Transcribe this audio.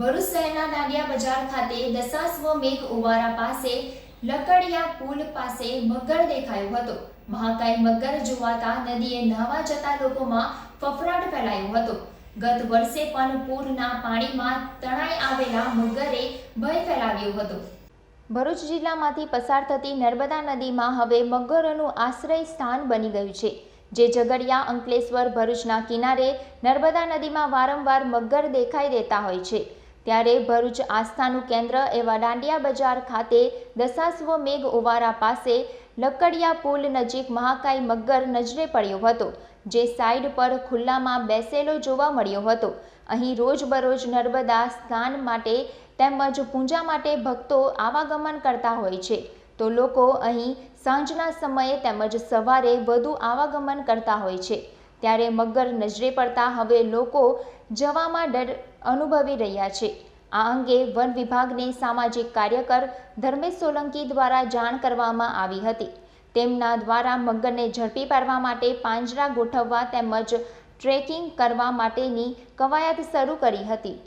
ભરૂચ શહેરના દાંડિયા બજાર ખાતે દશાશ્વ મેઘ ઉવારા પાસે લકડિયા પુલ પાસે મગર દેખાયો હતો. મહાકાય મગર જોવાતા નદીએ નાવા જતા લોકોમાં ફફડાટ ફેલાયો હતો. ગત વર્ષે પણ પૂરના પાણીમાં તણાઈ આવેલા મગરે ભય ફેલાવ્યો હતો. ભરૂચ જિલ્લામાંથી પસાર થતી નર્મદા નદીમાં હવે મગરોનું આશ્રય સ્થાન બની ગયું છે. જે ઝઘડિયા અંકલેશ્વર ભરૂચના કિનારે નર્મદા નદીમાં વારંવાર મગર દેખાઈ દેતા હોય છે. ત્યારે ભરૂચ આસ્થાનું કેન્દ્ર એવા દાંડિયા બજાર ખાતે દશાસ્વ મેઘ ઓવારા પાસે લકડિયા પુલ નજીક મહાકાય મગર નજરે પડ્યો હતો, જે સાઈડ પર ખુલ્લામાં બેસેલો જોવા મળ્યો હતો. અહીં રોજબરોજ નર્મદા સ્નાન માટે તેમજ પૂજા માટે ભક્તો આવાગમન કરતા હોય છે. તો લોકો અહીં સાંજના સમયે તેમજ સવારે વધુ આવાગમન કરતા હોય છે. ત્યારે મગર નજરે પડતા હવે લોકો જવામાં ડર અનુભવી રહ્યા છે. આ અંગે વન વિભાગને સામાજિક કાર્યકર ધર્મેશ સોલંકી દ્વારા જાણ કરવામાં આવી હતી. તેમના દ્વારા મગરને ઝડપી પાડવા માટે પાંજરા ગોઠવવા તેમજ ટ્રેકિંગ કરવા માટેની કવાયત શરૂ કરી હતી.